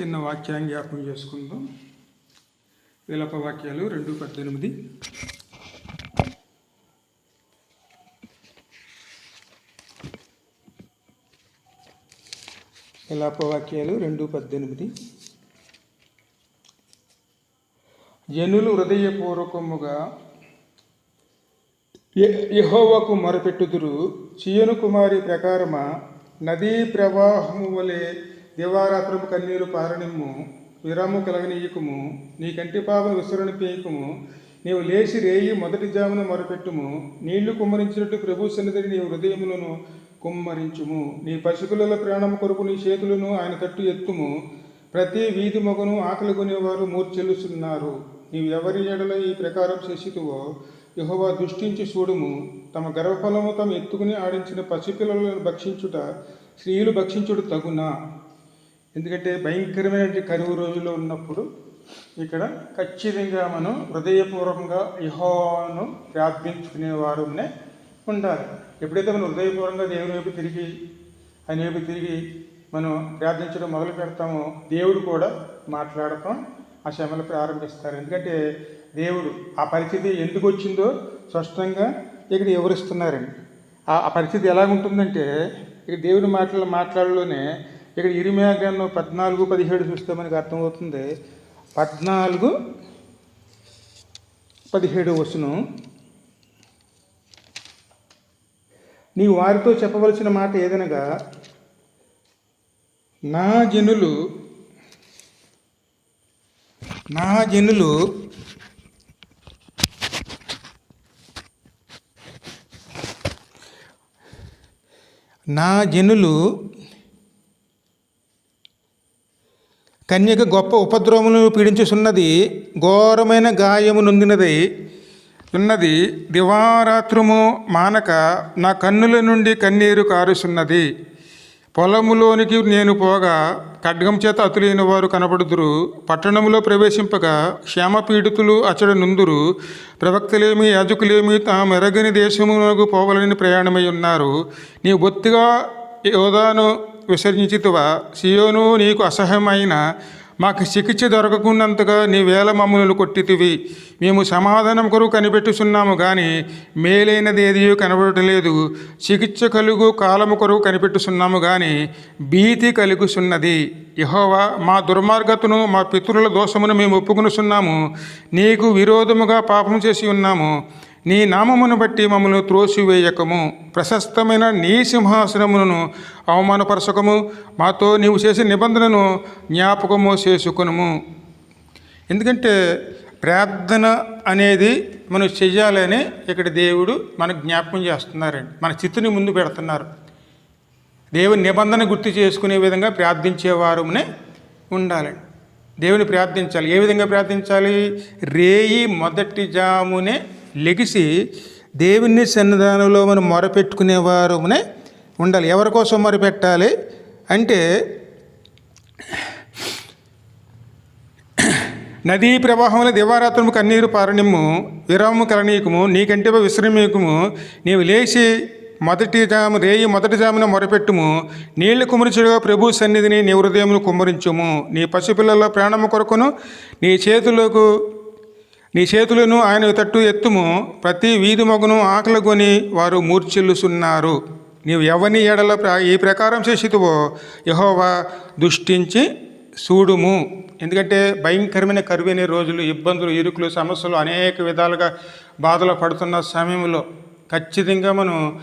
చిన్న వాక్యాన్ని జ్ఞాపకం చేసుకుందాం. విలప వాక్యాలు రెండు పద్దెనిమిది. విలాప వాక్యాలు రెండు పద్దెనిమిది. జనులు హృదయపూర్వకముగా యహోవకు మొరపెట్టుదురు. చియను కుమారి ప్రకారమా నదీ ప్రవాహము వలె దివారాత్రము కన్నీరు పారణిమ్ము విరాము కలగనీయకుము నీ కంటి పాపను విసురని పేయకుము. నీవు లేచి రేయి మొదటి జామున మొరపెట్టుము. నీళ్ళు కుమ్మరించినట్టు ప్రభు సన్నిధిని నీ హృదయములను కుమ్మరించుము. నీ పశుకుల ప్రాణం కొరకు నీ చేతులను ఆయన తట్టు ఎత్తుము. ప్రతి వీధి మొగను ఆకలి కొనేవారు మూర్చెల్లుచున్నారు నీవు ఎవరి ఎడల ఈ ప్రకారం శశితువో యహోవా దృష్టించి చూడుము. తమ గర్భఫలము తమ ఎత్తుకుని ఆడించిన పసిపిల్లలను భక్షించుట స్త్రీలు భక్షించుట తగునా. ఎందుకంటే భయంకరమైన కరువు రోజులో ఉన్నప్పుడు ఇక్కడ ఖచ్చితంగా మనం హృదయపూర్వకంగా యహోను ప్రార్థించుకునేవారునే ఉండాలి. ఎప్పుడైతే మనం హృదయపూర్వకంగా దేవుని వైపు తిరిగి ఆయన వైపు తిరిగి మనం ప్రార్థించడం మొదలు పెడతామో దేవుడు కూడా మాట్లాడటం ఆ శ్రమలు ప్రారంభిస్తారు. ఎందుకంటే దేవుడు ఆ పరిస్థితి ఎందుకు వచ్చిందో స్పష్టంగా ఇక్కడ వివరిస్తున్నారండి. ఆ ఆ పరిస్థితి ఎలాగుంటుందంటే ఇక్కడ దేవుడి మాటలు మాట్లాడలోనే ఇక్కడ ఇరిమియా గ్రంథం పద్నాలుగు పదిహేడు చూస్తే మనకు అర్థమవుతుంది. పద్నాలుగు పదిహేడు వచనం. నీ వారితో చెప్పవలసిన మాట ఏదనగా నా జనులు నా జనులు నా జనులు కన్యక గొప్ప ఉపద్రవములను పీడించుచున్నది ఘోరమైన గాయము నొందినది. ఉన్నది దివారాత్రము మానక నా కన్నుల నుండి కన్నీరు కారుచున్నది. పొలములోనికి నేను పోగా ఖడ్గం చేత అతులైన వారు కనబడుదురు పట్టణములో ప్రవేశింపగా క్షేమపీడితులు అచ్చడ నుందురు. ప్రవక్తలేమి యాజకులేమి తాము ఎరగని దేశమునకు పోవాలని ప్రయాణమై ఉన్నారు. నీ బొత్తిగా యోధాను విసర్జించితువా? సియోను నీకు అసహ్యమైన మాకు చికిత్స దొరకకున్నంతగా నీ వేల మమ్మలు కొట్టితివి. మేము సమాధానం కొరకు కనిపెట్టుచున్నాము కానీ మేలైనది ఏది కనబడటలేదు. చికిత్స కలుగు కాలము కొరకు కనిపెట్టుచున్నాము కానీ భీతి కలుగుచున్నది. యహోవా మా దుర్మార్గతను మా పితరుల దోషమును మేము ఒప్పుకొనుచున్నాము. నీకు విరోధముగా పాపం చేసి ఉన్నాము. నీ నామమును బట్టి మమ్మను త్రోసివేయకము. ప్రశస్తమైన నీ సింహాసనమును అవమానపరచకము. మాతో నీవు చేసిన నిబంధనను జ్ఞాపకము చేసుకునుము. ఎందుకంటే ప్రార్థన అనేది మనం చెయ్యాలని ఇక్కడ దేవుడు మనకు జ్ఞాపకం చేస్తున్నారండి. మన చిత్తుని ముందు పెడుతున్నారు. దేవుని నిబంధన గుర్తు చేసుకునే విధంగా ప్రార్థించేవారునే ఉండాలండి. దేవుని ప్రార్థించాలి. ఏ విధంగా ప్రార్థించాలి? రేయి మొదటి జామునే లెగిసి దేవుని సన్నిధానంలో మనం మొరపెట్టుకునేవారునే ఉండాలి. ఎవరి కోసం మొరపెట్టాలి అంటే నదీ ప్రవాహంలో దివారాత్రము కన్నీరు పారణ్యము విరామము కలనీయకము నీకంటే విశ్రమీయకము నీవు లేచి మొదటి జాము రేయి మొదటి జామున మొరపెట్టుము నీళ్ళు కుమరించుడుగా ప్రభు సన్నిధిని నీ హృదయమును కుమ్మరించుము. నీ పసిపిల్లల ప్రాణము కొరకును నీ చేతులకు నీ చేతులను ఆయన తట్టు ఎత్తుము. ప్రతి వీధి మగును ఆకలిగొని వారు మూర్చిల్లుసున్నారు నీవు ఎవని ఎడల ఈ ప్రకారం చేసితువో యహోవా దుష్టించి చూడుము. ఎందుకంటే భయంకరమైన కరువైన రోజులు ఇబ్బందులు ఇరుకులు సమస్యలు అనేక విధాలుగా బాధలు పడుతున్న సమయంలో ఖచ్చితంగా మనం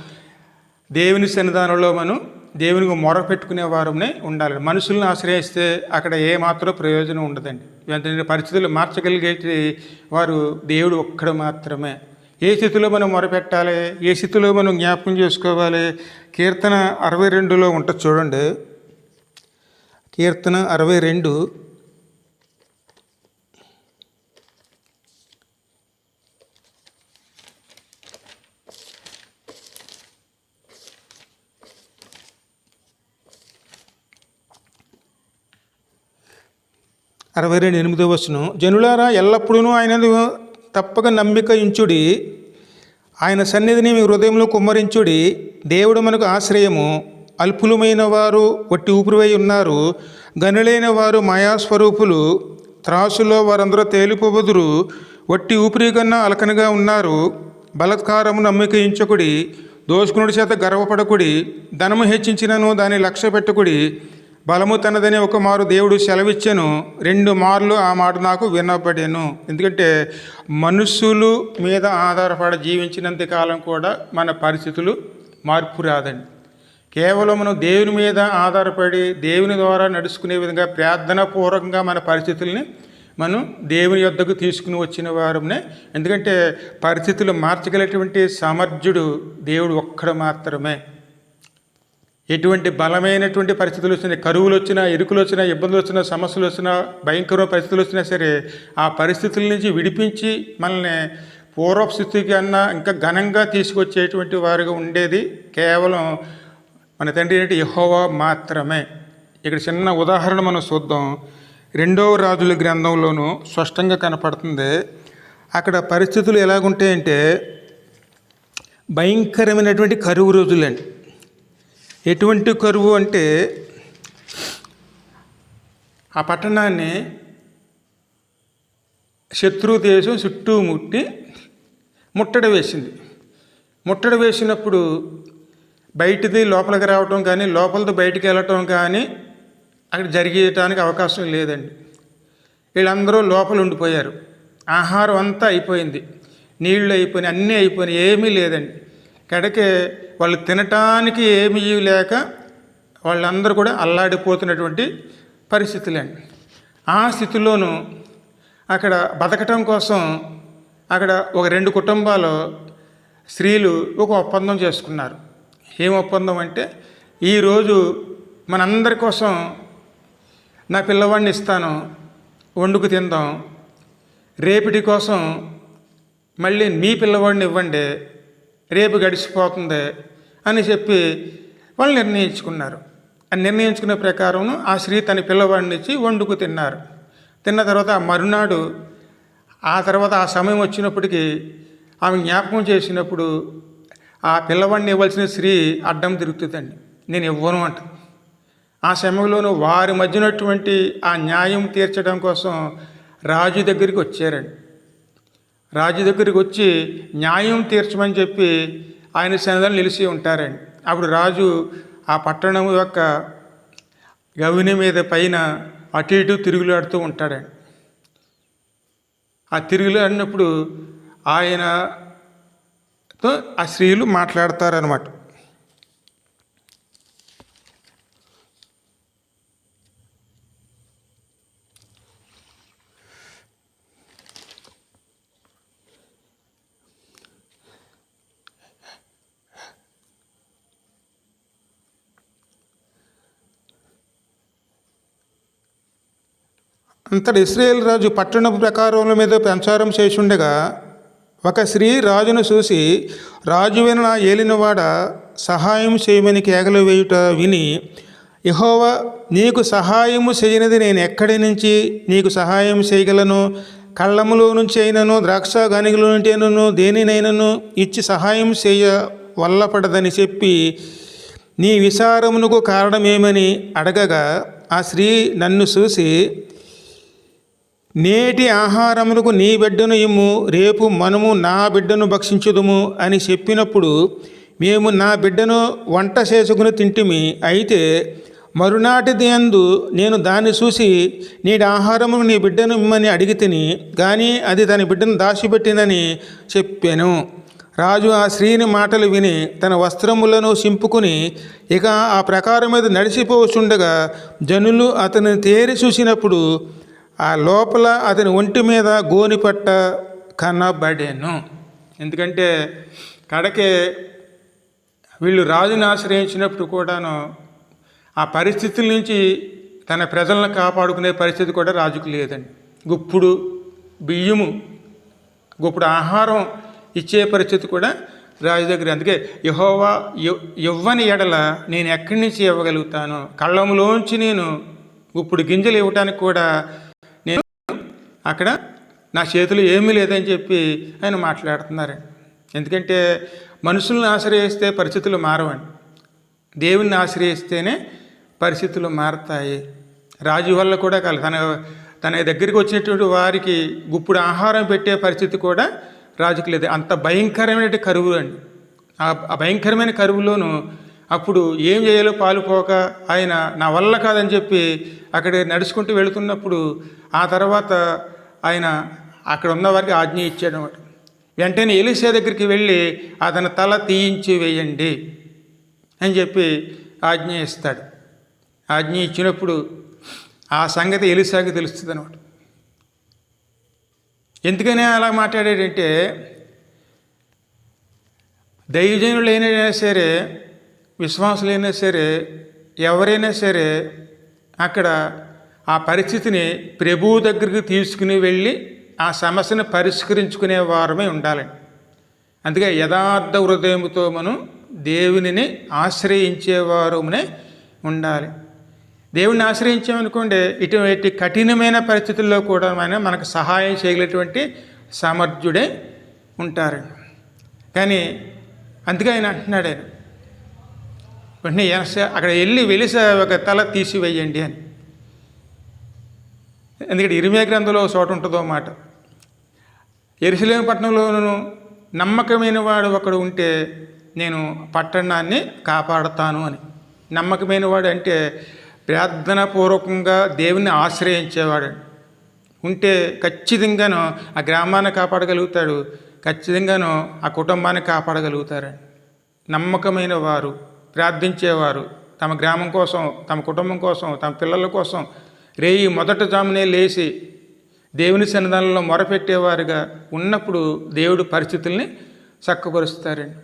దేవుని సన్నిధానంలో మనం దేవునికి మొర పెట్టుకునే వారమే ఉండాలి. మనుషులను ఆశ్రయిస్తే అక్కడ ఏమాత్రం ప్రయోజనం ఉండదండి. వెంటనే పరిస్థితులు మార్చగలిగే వారు దేవుడు ఒక్కడు మాత్రమే. ఏ స్థితిలో మనం మొరపెట్టాలి ఏ స్థితిలో మనం జ్ఞాపకం చేసుకోవాలి? కీర్తన అరవై రెండులో ఉంటుంది చూడండి. కీర్తన అరవై రెండు అరవై రెండు ఎనిమిదో వచ్చును జనులారా ఎల్లప్పుడూ ఆయన తప్పక నమ్మిక ఇంచుడి ఆయన సన్నిధిని మీ హృదయంలో కుమ్మరించుడి. దేవుడు మనకు ఆశ్రయము. అల్పులమైన వారు వట్టి ఊపిరివై ఉన్నారు. గనులైన వారు మాయాస్వరూపులు. త్రాసులో వారందరూ తేలిపోబదురు. వట్టి ఊపిరి కన్నా అలకనగా ఉన్నారు. బలత్కారము నమ్మకించకుడి దోషకునుడి చేత గర్వపడకుడి. ధనము హెచ్చించినను దాన్ని లక్ష్య పెట్టుకుడి బలము తనదని ఒక మారు దేవుడు సెలవిచ్చెను. రెండు మార్లు ఆ మాట నాకు వినపడేను ఎందుకంటే మనుషులు మీద ఆధారపడి జీవించినంత కాలం కూడా మన పరిస్థితులు మార్పు రాదండి. కేవలం మనం దేవుని మీద ఆధారపడి దేవుని ద్వారా నడుచుకునే విధంగా ప్రార్థన పూర్వకంగా మన పరిస్థితుల్ని మనం దేవుని యొద్దకు తీసుకుని వచ్చిన వారమే ఎందుకంటే పరిస్థితులు మార్చగలటువంటి సమర్థుడు దేవుడు ఒక్కడు మాత్రమే. ఎటువంటి బలమైనటువంటి పరిస్థితులు వచ్చినా కరువులు వచ్చినా ఎరుకులు వచ్చినా ఇబ్బందులు వచ్చినా సమస్యలు వచ్చినా భయంకరమైన పరిస్థితులు వచ్చినా సరే ఆ పరిస్థితుల నుంచి విడిపించి మనల్ని పూర్వ స్థితికి అన్నా ఇంకా ఘనంగా తీసుకొచ్చేటువంటి వారుగా ఉండేది కేవలం మన తండ్రి ఏంటి యహోవా మాత్రమే. ఇక్కడ చిన్న ఉదాహరణ మనం చూద్దాం. రెండవ రాజుల గ్రంథంలోనూ స్పష్టంగా కనపడుతుంది. అక్కడ పరిస్థితులు ఎలాగుంటాయంటే భయంకరమైనటువంటి కరువు రోజులండి. ఎటువంటి కరువు అంటే ఆ పట్టణాన్ని శత్రు దేశం చుట్టూ ముట్టి ముట్టడి వేసింది. ముట్టడి వేసినప్పుడు బయటిది లోపలికి రావటం కానీ లోపలిది బయటికి వెళ్ళటం కానీ అక్కడ జరిగేయటానికి అవకాశం లేదండి. వీళ్ళందరూ లోపల ఉండిపోయారు. ఆహారం అంతా అయిపోయింది. నీళ్ళు అయిపోయినాయి అన్నీ అయిపోయినాయి ఏమీ లేదండి. కడకే వాళ్ళు తినటానికి ఏమీ లేక వాళ్ళందరూ కూడా అల్లాడిపోతున్నటువంటి పరిస్థితులండి. ఆ స్థితిలోనూ అక్కడ బతకటం కోసం అక్కడ ఒక రెండు కుటుంబాలు స్త్రీలు ఒక ఒప్పందం చేసుకున్నారు. ఏం ఒప్పందం అంటే ఈరోజు మనందరి కోసం నా పిల్లవాడిని ఇస్తాను వండుకు తిందాం రేపటి కోసం మళ్ళీ మీ పిల్లవాడిని ఇవ్వండి రేపు గడిచిపోతుంది అని చెప్పి వాళ్ళు నిర్ణయించుకున్నారు. ఆ నిర్ణయించుకునే ప్రకారం ఆ స్త్రీ తన పిల్లవాడిని ఇచ్చి వండుకు తిన్నారు. తిన్న తర్వాత మరునాడు ఆ తర్వాత ఆ సమయం వచ్చినప్పటికీ ఆమె జ్ఞాపకం చేసినప్పుడు ఆ పిల్లవాడిని ఇవ్వాల్సిన స్త్రీ అడ్డం తిరుగుతుందండి. నేను ఇవ్వను అంట. ఆ సమయంలోనూ వారి మధ్యనటువంటి ఆ న్యాయం తీర్చడం కోసం రాజు దగ్గరికి వచ్చారండి. రాజు దగ్గరికి వచ్చి న్యాయం తీర్చమని చెప్పి ఆయన సన్నిధానం నిలిచి ఉంటారండి. అప్పుడు రాజు ఆ పట్టణం యొక్క గవిని మీద పైన అటు ఇటు తిరుగులాడుతూ ఉంటాడండి. ఆ తిరుగులాడినప్పుడు ఆయనతో ఆ స్త్రీలు మాట్లాడతారనమాట అంతటి ఇస్రాయేల్ రాజు పట్టణ ప్రకారముల మీద ప్రచారం చేసుండగా ఒక స్త్రీ రాజును చూసి రాజు నా ఏలినవాడ సహాయం చేయమని కేకలు వేయుట విని యహోవా నీకు సహాయము చేయనిది నేను ఎక్కడి నుంచి? నీకు సహాయం చేయగలను? కళ్ళములో నుంచి అయినను ద్రాక్ష గానిగలో నుండి అయినను దేనినైనను ఇచ్చి సహాయం చేయ వల్లపడదని చెప్పి నీ విచారమునకు కారణమేమని అడగగా ఆ స్త్రీ నన్ను చూసి నేటి ఆహారములకు నీ బిడ్డను ఇమ్ము రేపు మనము నా బిడ్డను భక్షించుదుము అని చెప్పినప్పుడు మేము నా బిడ్డను వంట చేసుకుని తింటిమి. అయితే మరునాటిది అందు నేను దాన్ని చూసి నేటి ఆహారము నీ బిడ్డను ఇమ్మని అడిగి తిని కానీ అది తన బిడ్డను దాచిపెట్టినని చెప్పాను. రాజు ఆ స్త్రీని మాటలు విని తన వస్త్రములను సింపుకుని ఇక ఆ ప్రకారం మీద నడిచిపోవచ్చుండగా జనులు అతనిని తేరి చూసినప్పుడు ఆ లోపల అతని ఒంటి మీద గోనిపట్ట కనబడేను ఎందుకంటే కడకే వీళ్ళు రాజుని ఆశ్రయించినప్పుడు కూడాను ఆ పరిస్థితుల నుంచి తన ప్రజలను కాపాడుకునే పరిస్థితి కూడా రాజుకు లేదండి. గుప్పుడు బియ్యము గుప్పుడు ఆహారం ఇచ్చే పరిస్థితి కూడా రాజు దగ్గర అందుకే యహోవా ఇవ్వని ఎడల నేను ఎక్కడి నుంచి ఇవ్వగలుగుతాను? కళ్ళంలోంచి నేను గుప్పుడు గింజలు ఇవ్వటానికి కూడా అక్కడ నా చేతిలో ఏమీ లేదని చెప్పి ఆయన మాట్లాడుతున్నారండి. ఎందుకంటే మనుషులను ఆశ్రయిస్తే పరిస్థితులు మారవండి. దేవుణ్ణి ఆశ్రయిస్తేనే పరిస్థితులు మారతాయి. రాజు వల్ల కూడా కాదు. తన తన దగ్గరికి వచ్చినటువంటి వారికి గుప్పుడు ఆహారం పెట్టే పరిస్థితి కూడా రాజుకు లేదు. అంత భయంకరమైన కరువు అండి. ఆ భయంకరమైన కరువులోనూ అప్పుడు ఏం చేయాలో పాలుపోక ఆయన నా వల్ల కాదని చెప్పి అక్కడ నడుచుకుంటూ వెళుతున్నప్పుడు ఆ తర్వాత ఆయన అక్కడ ఉన్న వారికి ఆజ్ఞ ఇచ్చాడు అనమాట వెంటనే ఎలిసే దగ్గరికి వెళ్ళి అతని తల తీయించి వేయండి అని చెప్పి ఆజ్ఞ ఇస్తాడు. ఆజ్ఞ ఇచ్చినప్పుడు ఆ సంగతి ఎలిసాకి తెలుస్తుంది అనమాట ఎందుకని అలా మాట్లాడాడంటే దైవజనులైనా సరే విశ్వాసులైనా సరే ఎవరైనా సరే అక్కడ ఆ పరిస్థితిని ప్రభువు దగ్గరికి తీసుకుని వెళ్ళి ఆ సమస్యను పరిష్కరించుకునే వారమే ఉండాలి. అందుకే యథార్థ హృదయంతో మనం దేవునిని ఆశ్రయించేవారమునే ఉండాలి. దేవుణ్ణి ఆశ్రయించామనుకోండి ఇటువంటి కఠినమైన పరిస్థితుల్లో కూడా మన మనకు సహాయం చేయగలిగినటువంటి సామర్థ్యుడే ఉంటారు. కానీ అందుకే ఆయన అంటున్నాడు ఆయన వెంటనే అక్కడ వెళ్ళి వెలిసే ఒక తల తీసివేయండి అని. ఎందుకంటే ఇరిమే గ్రంథంలో చోట ఉంటుందో మాట. ఎరుసలేం పట్టణంలోనూ నమ్మకమైన వాడు ఒకడు ఉంటే నేను పట్టణాన్ని కాపాడతాను అని. నమ్మకమైన వాడు అంటే ప్రార్థన పూర్వకంగా దేవుని ఆశ్రయించేవాడు. ఉంటే ఖచ్చితంగాను ఆ గ్రామాన్ని కాపాడగలుగుతాడు ఖచ్చితంగాను ఆ కుటుంబాన్ని కాపాడగలుగుతారండి నమ్మకమైన వారు ప్రార్థించేవారు తమ గ్రామం కోసం తమ కుటుంబం కోసం తమ పిల్లల కోసం రేయి మొదట జామునే లేచి దేవుని సన్నిధానంలో మొరపెట్టేవారుగా ఉన్నప్పుడు దేవుడు పరిస్థితుల్ని చక్కపరుస్తారండి.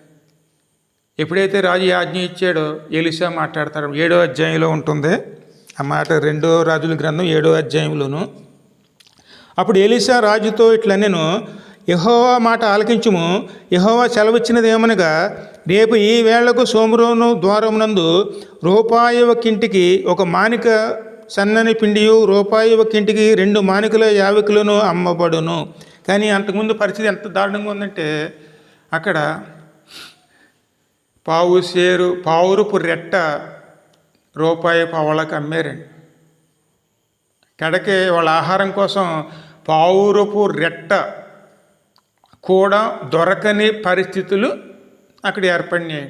ఎప్పుడైతే రాజు ఆజ్ఞ ఇచ్చాడో ఎలిసా మాట్లాడతాడు. ఏడో అధ్యాయంలో ఉంటుంది. ఆ మాట రెండో రాజుల గ్రంథం ఏడో అధ్యాయంలోను. అప్పుడు ఎలిసా రాజుతో ఇట్లా నేను యహోవా మాట ఆలకించుము. యహోవా సెలవిచ్చినది ఏమనగా రేపు ఈ వేళకు సోమరోను ద్వారమునందు రూపాయి ఒక్కింటికి ఒక మానిక సన్నని పిండియు రూపాయి ఒక్కింటికి రెండు మానికల యావకులను అమ్మబడును. కానీ అంతకుముందు పరిస్థితి ఎంత దారుణంగా ఉందంటే అక్కడ పావు సేరు పావురుపు రెట్ట రూపాయి పావులకు అమ్మారండి. కడకే వాళ్ళ ఆహారం కోసం పావురపు రెట్ట కూడా దొరకని పరిస్థితులు అక్కడ ఏర్పడినాయి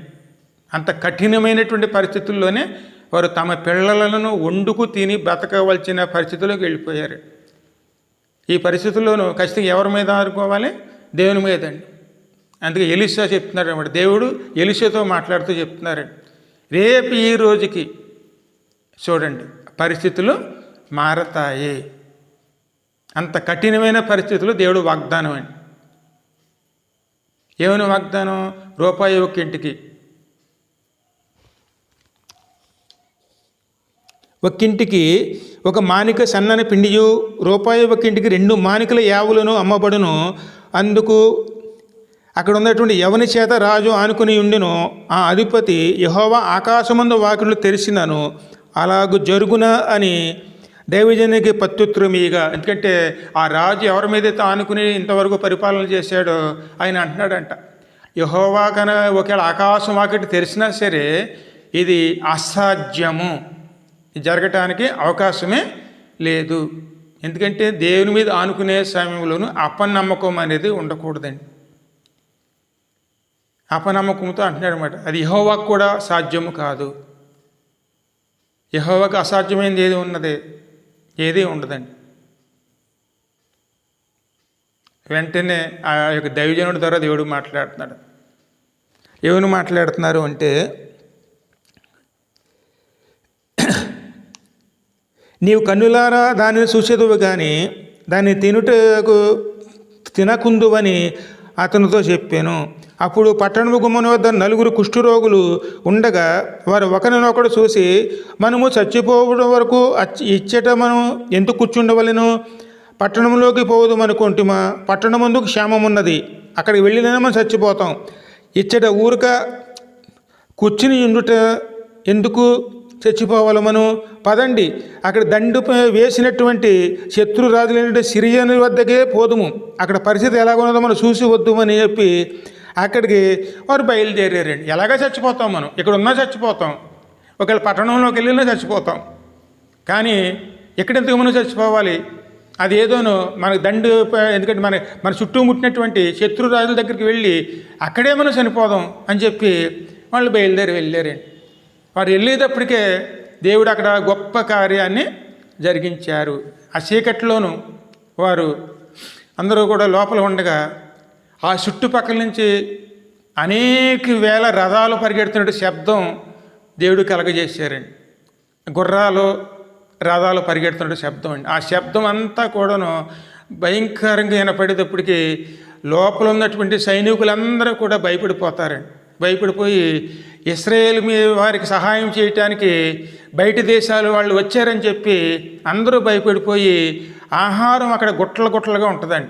అంత కఠినమైనటువంటి పరిస్థితుల్లోనే వారు తమ పిల్లలను వండుకు తిని బ్రతకవలసిన పరిస్థితుల్లోకి వెళ్ళిపోయారు. ఈ పరిస్థితుల్లోనూ ఖచ్చితంగా ఎవరి మీద ఆదుకోవాలి? దేవుని మీదండి అందుకే ఎలిసా చెప్తున్నారు అనమాట దేవుడు ఎలిసాతో మాట్లాడుతూ చెప్తున్నారండి రేపు ఈ రోజుకి చూడండి పరిస్థితులు మారతాయి. అంత కఠినమైన పరిస్థితులు దేవుడు వాగ్దానం అండి ఏమైనా వాగ్దానం? రూపాయి ఒక ఇంటికి. ఒక్కింటికి ఒక మానిక సన్నని పిండియు రూపాయి ఒక్కింటికి రెండు మానికల యావులను అమ్మబడును. అందుకు అక్కడ ఉన్నటువంటి ఎవని చేత రాజు ఆనుకుని ఉండినో. ఆ అధిపతి యహోవా ఆకాశమందు వాకిళ్ళు తెరిచినాను. అలాగు జరుగున అని దైవజనికి ప్రత్యుత్తరమీగా ఎందుకంటే ఆ రాజు ఎవరి మీదైతే ఆనుకుని ఇంతవరకు పరిపాలన చేశాడో ఆయన అంటున్నాడంట. యహోవా కన ఒకవేళ ఆకాశం వాకిటి తెరిచినా సరే ఇది అసాధ్యము. జరగటానికి అవకాశమే లేదు. ఎందుకంటే దేవుని మీద ఆనుకునే సమయంలోనూ అపనమ్మకం అనేది ఉండకూడదండి. అపనమ్మకంతో అంటున్నాడు అనమాట అది యహోవాకు కూడా సాధ్యము కాదు. యహోవాకు అసాధ్యమైనది ఏది ఉన్నది? ఏది ఉండదండి. వెంటనే ఆ యొక్క దైవజనుడి ద్వారా దేవుడు మాట్లాడుతున్నాడు. ఎవరు మాట్లాడుతున్నారు అంటే నీవు కన్నులారా దానిని చూసేదువు కానీ దాన్ని తినుటకు తినకుందువని అతనితో చెప్పాను. అప్పుడు పట్టణము గుమ్మని వద్ద నలుగురు కుష్ఠరోగులు ఉండగా వారు ఒకరినొకడు చూసి మనము చచ్చిపోవడం వరకు ఇచ్చట మనం ఎందుకు కూర్చుండవలను? పట్టణంలోకి పోదు అనుకుంటుమా పట్టణమందుకు క్షేమం ఉన్నది అక్కడికి వెళ్ళినా మనం చచ్చిపోతాం. ఇచ్చట ఊరిక కూర్చుని ఉండుట ఎందుకు? చచ్చిపోవాలి మనం పదండి అక్కడ దండు వేసినటువంటి శత్రురాజులైనటువంటి సిరియని వద్దకే పోదుము. అక్కడ పరిస్థితి ఎలా ఉన్నదో మనం చూసి వద్దుమని చెప్పి అక్కడికి వారు బయలుదేరారండి. ఎలాగ చచ్చిపోతాం మనం? ఇక్కడ ఉన్నా చచ్చిపోతాం. ఒకవేళ పట్టణంలోకి వెళ్ళినా చచ్చిపోతాం. కానీ ఎక్కడెంతకు మనం చచ్చిపోవాలి? అది ఏదోనో మనకు దండు ఎందుకంటే మన మన చుట్టూ ముట్టినటువంటి శత్రురాజుల దగ్గరికి వెళ్ళి అక్కడే మనం చనిపోదాం అని చెప్పి వాళ్ళు బయలుదేరి వెళ్ళారండి. వారు వెళ్ళేటప్పటికే దేవుడు అక్కడ గొప్ప కార్యాన్ని జరిగించారు. ఆ చీకట్లోనూ వారు అందరూ కూడా లోపల ఉండగా ఆ చుట్టుపక్కల నుంచి అనేక వేల రథాలు పరిగెడుతున్న శబ్దం దేవుడు కలగజేశారండి. గుర్రాలు రథాలు పరిగెడుతున్న శబ్దం అండి. ఆ శబ్దం అంతా కూడాను భయంకరంగా వినపడేటప్పటికీ లోపల ఉన్నటువంటి సైనికులందరూ కూడా భయపడిపోతారండి. భయపడిపోయి ఇస్రాయేల్ మీ వారికి సహాయం చేయటానికి బయట దేశాలు వాళ్ళు వచ్చారని చెప్పి అందరూ భయపడిపోయి ఆహారం అక్కడ గుట్టలు గుట్టలుగా ఉంటుందండి.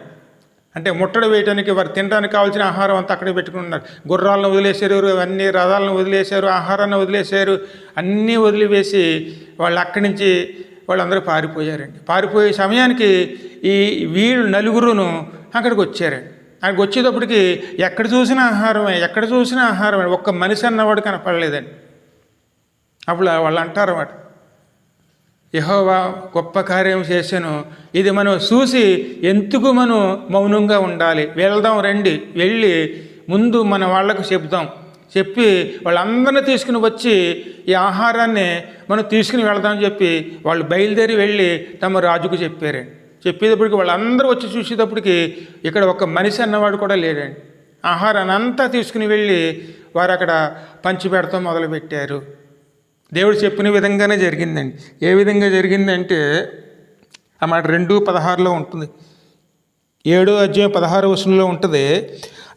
అంటే ముట్టడి వేయడానికి వారు తినడానికి కావాల్సిన ఆహారం అంతా అక్కడే పెట్టుకున్నారు గుర్రాలను వదిలేశారు అన్ని రథాలను వదిలేశారు ఆహారాన్ని వదిలేశారు అన్నీ వదిలివేసి వాళ్ళు అక్కడి నుంచి వాళ్ళందరూ పారిపోయారండి. పారిపోయే సమయానికి ఈ వీళ్ళు నలుగురును అక్కడికి వచ్చారండి. ఆయనకు వచ్చేటప్పటికి ఎక్కడ చూసిన ఆహారమే ఎక్కడ చూసినా ఆహారమే. ఒక్క మనిషి అన్నవాడు కనపడలేదండి. అప్పుడు వాళ్ళు అంటారు అన్నమాట యహోవా గొప్ప కార్యం చేశాను. ఇది మనం చూసి ఎందుకు మనం మౌనంగా ఉండాలి? వెళ్దాం రండి వెళ్ళి ముందు మన వాళ్ళకు చెప్దాం. చెప్పి వాళ్ళందరినీ తీసుకుని వచ్చి ఈ ఆహారాన్ని మనం తీసుకుని వెళదామని చెప్పి వాళ్ళు బయలుదేరి వెళ్ళి తమ రాజుకు చెప్పారు చెప్పేటప్పటికి వాళ్ళందరూ వచ్చి చూసేటప్పటికి ఇక్కడ ఒక మనిషి అన్నవాడు కూడా లేడండి. ఆహారాన్ని అంతా తీసుకుని వెళ్ళి వారు అక్కడ పంచిపెడతాం మొదలుపెట్టారు. దేవుడు చెప్పిన విధంగానే జరిగిందండి. ఏ విధంగా జరిగిందంటే ఆ మాట రెండు పదహారులో ఉంటుంది. ఏడో అధ్యాయం పదహారు వచనంలో ఉంటుంది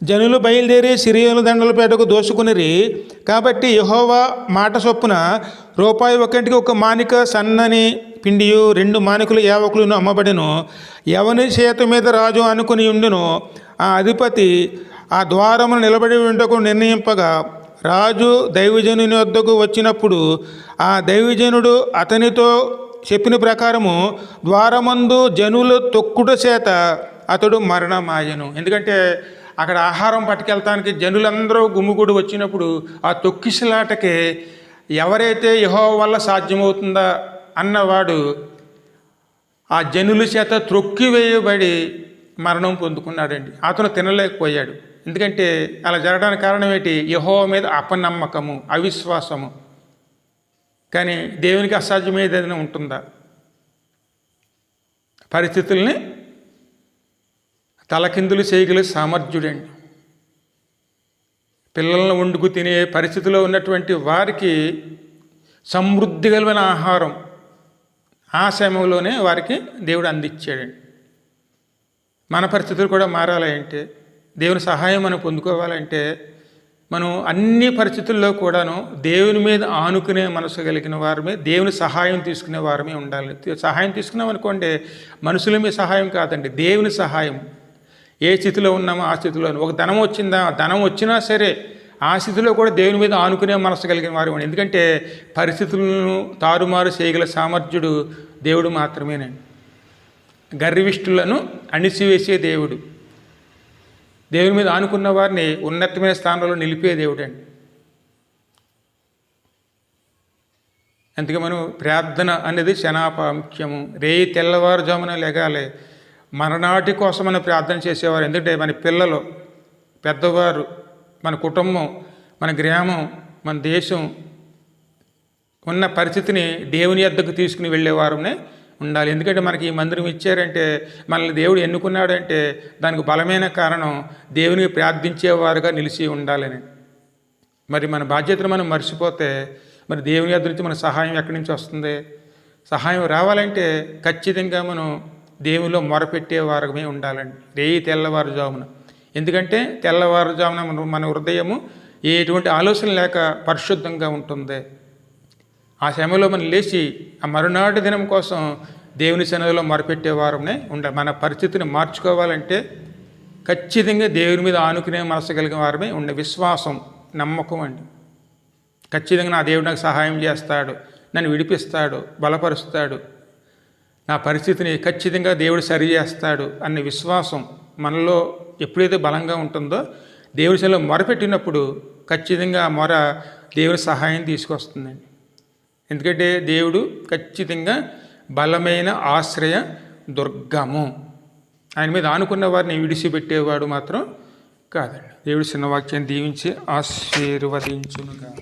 జనులు బయలుదేరి సిరియలు దండలపేటకు దోసుకునిరి కాబట్టి యహోవా మాట చొప్పున రూపాయి ఒకటికి ఒక మానిక సన్నని పిండియు రెండు మానికలు యావకులను అమ్మబడెను. ఎవని చేత మీద రాజు అనుకుని ఉండును ఆ అధిపతి ఆ ద్వారమును నిలబడి ఉండకు నిర్ణయింపగా రాజు దైవజనుని వద్దకు వచ్చినప్పుడు ఆ దైవజనుడు అతనితో చెప్పిన ప్రకారము ద్వారమందు జనుల తొక్కుట చేత అతడు మరణమాయను. ఎందుకంటే అక్కడ ఆహారం పట్టుకెళ్తానికి జనులందరూ గుమ్ముగూడి వచ్చినప్పుడు ఆ తొక్కిసలాటకే ఎవరైతే యహో వల్ల సాధ్యమవుతుందా అన్నవాడు ఆ జనుల చేత త్రొక్కివేయబడి మరణం పొందుకున్నాడండి. అతను తినలేకపోయాడు. ఎందుకంటే అలా జరగడానికి కారణం ఏంటి? యహో మీద అపనమ్మకము అవిశ్వాసము. కానీ దేవునికి అసాధ్యం ఏదైనా ఉంటుందా? పరిస్థితుల్ని తలకిందులు చేయగల సామర్థ్యుడండి. పిల్లలను వండుకు తినే పరిస్థితిలో ఉన్నటువంటి వారికి సమృద్ధి కలిగిన ఆహారం ఆ సమయంలోనే వారికి దేవుడు అందించాడండి మన పరిస్థితులు కూడా మారాలి అంటే దేవుని సహాయం మనం పొందుకోవాలంటే మనం అన్ని పరిస్థితుల్లో కూడాను దేవుని మీద ఆనుకునే మనసు కలిగిన వారమే దేవుని సహాయం తీసుకునే వారమే ఉండాలి. సహాయం తీసుకున్నాం అనుకోండి మనుషుల మీద సహాయం కాదండి దేవుని సహాయం. ఏ స్థితిలో ఉన్నామో ఆ స్థితిలో ఒక ధనం వచ్చిందా ధనం వచ్చినా సరే ఆ స్థితిలో కూడా దేవుని మీద ఆనుకునే మనసు కలిగిన వారు ఎందుకంటే పరిస్థితులను తారుమారు చేయగల సామర్థ్యుడు దేవుడు మాత్రమేనండి. గర్విష్ఠులను అణిసివేసే దేవుడు. దేవుని మీద ఆనుకున్న వారిని ఉన్నతమైన స్థానంలో నిలిపే దేవుడండి. అందుకే మనం ప్రార్థన అనేది శనాపాముఖ్యము రేయి తెల్లవారుజామున లెగాలి. మరనాటి కోసం మనం ప్రార్థన చేసేవారు. ఎందుకంటే మన పిల్లలు పెద్దవారు మన కుటుంబం మన గ్రామం మన దేశం ఉన్న పరిస్థితిని దేవుని వద్దకు తీసుకుని వెళ్ళేవారునే ఉండాలి. ఎందుకంటే మనకి ఈ మందిరం ఇచ్చారంటే మనల్ని దేవుడు ఎన్నుకున్నాడంటే దానికి బలమైన కారణం దేవునికి ప్రార్థించేవారుగా నిలిచి ఉండాలని. మరి మన బాధ్యతను మనం మర్చిపోతే మరి దేవుని యొద్ద నుంచి మన సహాయం ఎక్కడి నుంచి వస్తుంది? సహాయం రావాలంటే ఖచ్చితంగా మనం దేవునిలో మొరపెట్టే వారమే ఉండాలండి. రేయి తెల్లవారుజామున ఎందుకంటే తెల్లవారుజామున మన మన హృదయము ఎటువంటి ఆలోచన లేక పరిశుద్ధంగా ఉంటుంది. ఆ సమయంలో మనం లేచి ఆ మరునాటి దినం కోసం దేవుని సన్నిధిలో మరపెట్టే వారమే ఉండాలి మన పరిస్థితిని మార్చుకోవాలంటే ఖచ్చితంగా దేవుని మీద ఆనుకునే మనసు కలిగిన వారమే ఉండే విశ్వాసం నమ్మకం అండి. ఖచ్చితంగా నా దేవుడు నాకు సహాయం చేస్తాడు నన్ను విడిపిస్తాడు బలపరుస్తాడు. నా పరిస్థితిని ఖచ్చితంగా దేవుడు సరి చేస్తాడు అనే విశ్వాసం మనలో ఎప్పుడైతే బలంగా ఉంటుందో దేవుని సన్నిధిలో మొరపెట్టినప్పుడు ఖచ్చితంగా ఆ మొర దేవుని సహాయం తీసుకొస్తుందండి. ఎందుకంటే దేవుడు ఖచ్చితంగా బలమైన ఆశ్రయ దుర్గము. ఆయన మీద ఆనుకున్న వారిని విడిచిపెట్టేవాడు మాత్రం కాదండి. దేవుడు చిన్న వాక్యాన్ని దీవించి ఆశీర్వదించునుగా